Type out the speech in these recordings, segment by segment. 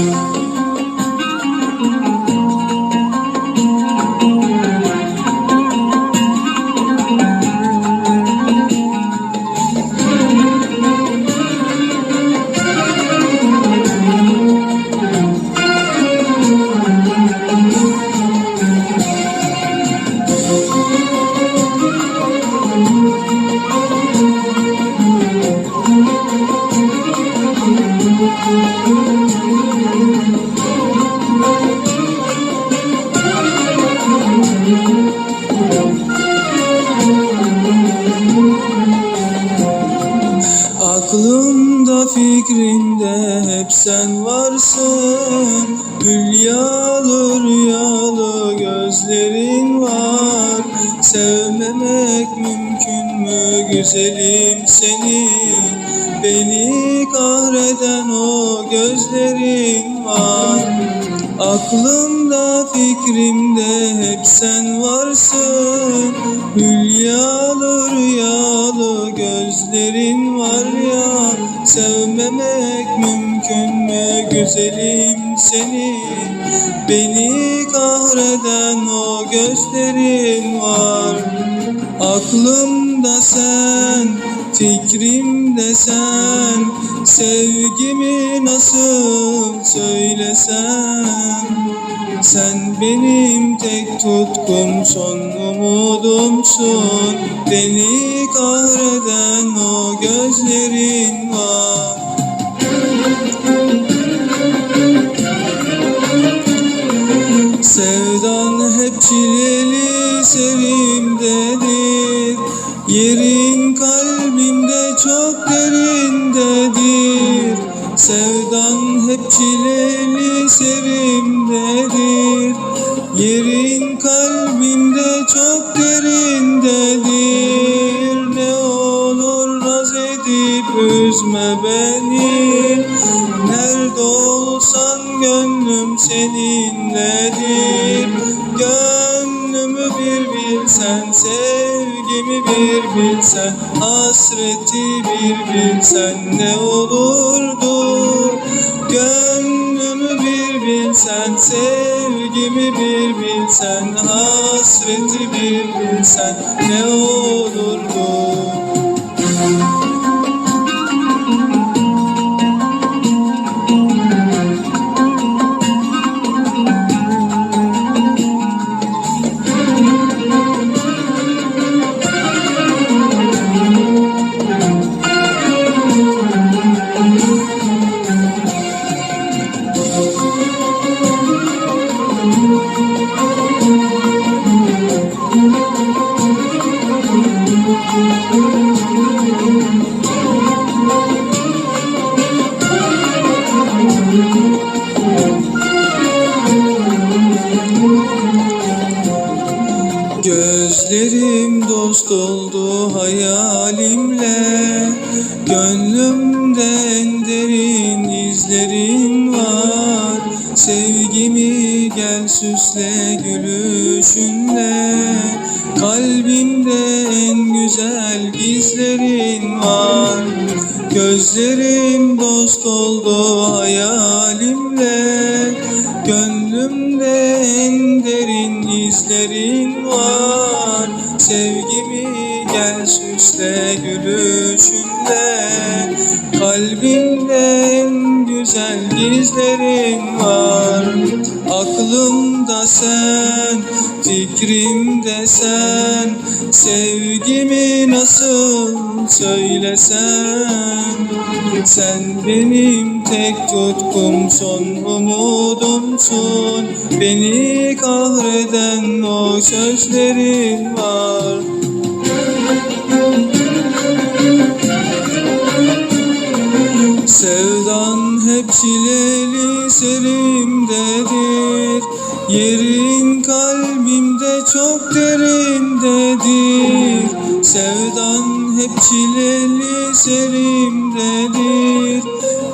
Aklımda sen varsın. Rüyalı rüyalı gözlerin var. Sevmemek mümkün mü güzelim seni Beni kahreden o gözlerin var. Aklımda fikrimde hep sen varsın. Hülyalı rüyalı gözlerin var ya. Sevmemek mümkün mü güzelim seni. Beni kahreden o gözlerin var. Aklımda sen, fikrimde sen. Sevgimi nasıl söylesem? Sen benim tek tutkum son umudumsun. Beni kahreden o gözlerin çileli serimdedir Yerin kalbimde çok derindedir Sevdan hep çileli serimdedir Yerin kalbimde çok derindedir Ne olur naz edip üzme beni. Nerede olsan gönlüm seninledir bilsen, sevgimi bir bilsen Hasreti bir bilsen ne olurdu Gönlümü bir bilsen, sevgimi bir bilsen Hasreti bir bilsen ne olurdu Gözlerim dost oldu hayalimle. Gönlümde derin izlerin var. Sevgimi gel süsle gülüşünle. Kalbimde en güzel gizlerin var. Gözlerim dost oldu hayalimle. Gönlümde derin izlerin var Sevgimi gel süsle gülüşünle Kalbimde en güzel gizlerin var. Aklımda sen, fikrimde sen Sevgimi nasıl söylesem Sen benim tek tutkum son umudumsun. Beni kahreden o sözlerin var Sevdan hep çileli serimdedir. Yerin kalbimde çok derindedir. Sevdan hep çileli serimdedir.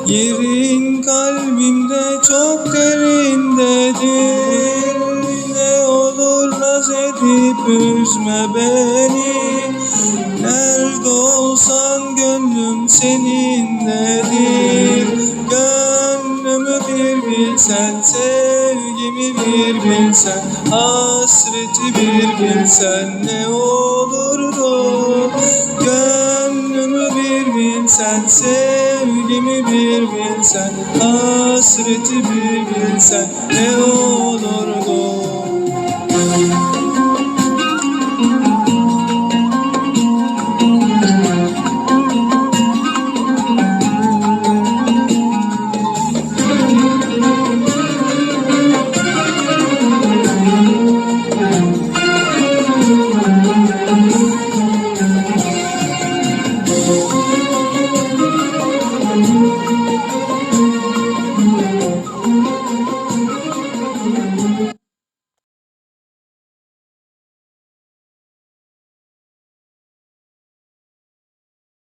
Yerin kalbimde çok derindedir. Ne olur naz edip üzme beni. Nerede olsan gönlüm seninledir bilsen Sevgimi bir bilsen Hasreti bir bilsen Ne olurdu? Gönlümü bir bilsen Sevgimi bir bilsen Hasreti bir bilsen Ne olurdu